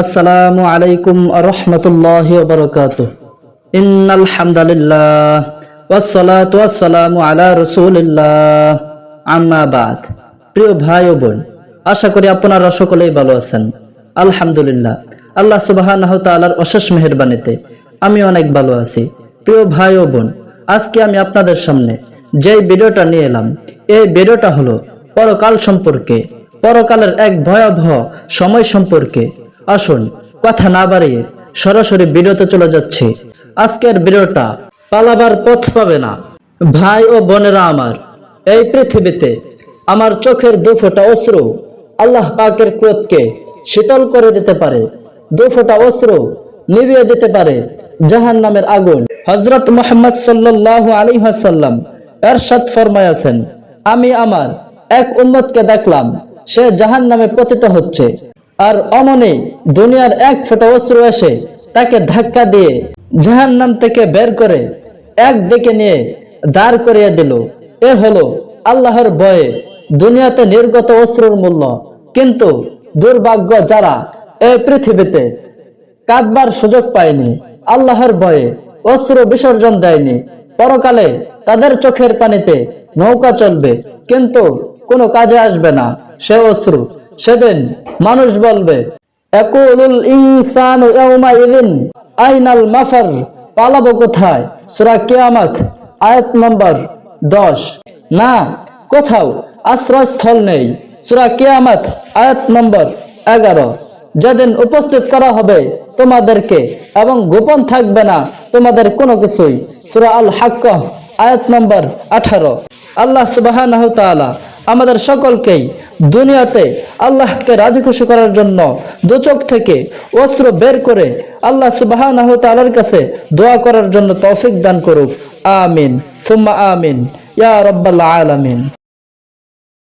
আসসালামু আলাইকুম রহমতুল্লাহ বরকাত ইন্নাল হামদালিল্লাহ ওয়াসসালাতু ওয়াসসালামু আলা রাসূলিল্লাহ। আম্মা বাদ। প্রিয় ভাই ও বোন, আশা করি আপনারা সকলেই ভালো আছেন। আলহামদুলিল্লাহ, আল্লাহ সুবহানাহু তাআলার অশেষ মেহেরবানিতে আমি অনেক ভালো আছি। প্রিয় ভাই ও বোন, আজকে আমি আপনাদের সামনে যেই ভিডিওটা নিয়ে এলাম, এই ভিডিওটা হলো পরকাল সম্পর্কে, পরকালের এক ভয়াবহ সময় সম্পর্কে আসুন, কথা না বাড়িয়ে সরাসরি ভিডিওতে চলে যাচ্ছে। আজকের ভিডিওটা পালাবার পথ পাবে না। ভাই ও বোনেরা আমার, এই পৃথিবীতে আমার চোখের দু ফোঁটা অশ্রু আল্লাহ পাকের ক্রোধকে শীতল করে দিতে পারে দু ফোঁটা অশ্রু নিভিয়ে দিতে পারে জাহান নামের আগুন। হজরত মোহাম্মদ সাল্লাহ আলী হাসাল্লাম এরশাদ ফরমায়াছেন, আমি আমার এক উম্মতকে দেখলাম, সে জাহান নামে পতিত হচ্ছে। আর অমনে দুনিয়ার এক ফোঁটা অস্ত্র এসে তাকে ধাক্কা দিয়ে জাহান নাম থেকে বের করে এক দিকে নিয়ে দাঁড় করিয়ে দিল। এ হলো আল্লাহর বয়ে দুনিয়াতে নির্গত অস্ত্রের মূল্য। কিন্তু দুর্ভাগ্য যারা এই পৃথিবীতে কাঁদবার সুযোগ পায়নি, আল্লাহর ভয়ে অস্ত্র বিসর্জন দেয়নি। পরকালে তাদের চোখের পানিতে নৌকা চলবে, কিন্তু কোনো কাজে আসবে না। সে অশ্রু সেদিন মানুষ বলবে, একুলুল ইনসানু ইয়াউমাইযিন আইনাল মাফার, পালাবো কোথায়? সূরা কিয়ামত, আয়াত নম্বর 10 না, কোথাও আশ্রয়স্থল নেই। সূরা কিয়ামত, আয়াত নম্বর 11 যেদিন উপস্থিত করা হবে তোমাদেরকে এবং গোপন থাকবে না তোমাদের কোনো কিছুই। সুরা আল হাক্ক আয়াত নম্বর 18 আল্লাহ তাআলা আমাদের সকলকেই দুনিয়াতে আল্লাহকে রাজি খুশি করার জন্য দুচোখ থেকে অস্ত্র বের করে আল্লাহ সুবাহ তালার কাছে দোয়া করার জন্য তৌফিক দান করুক। আমিন। সুম্মা আমিন। ইয়া রব্বাল্লা আলামিন।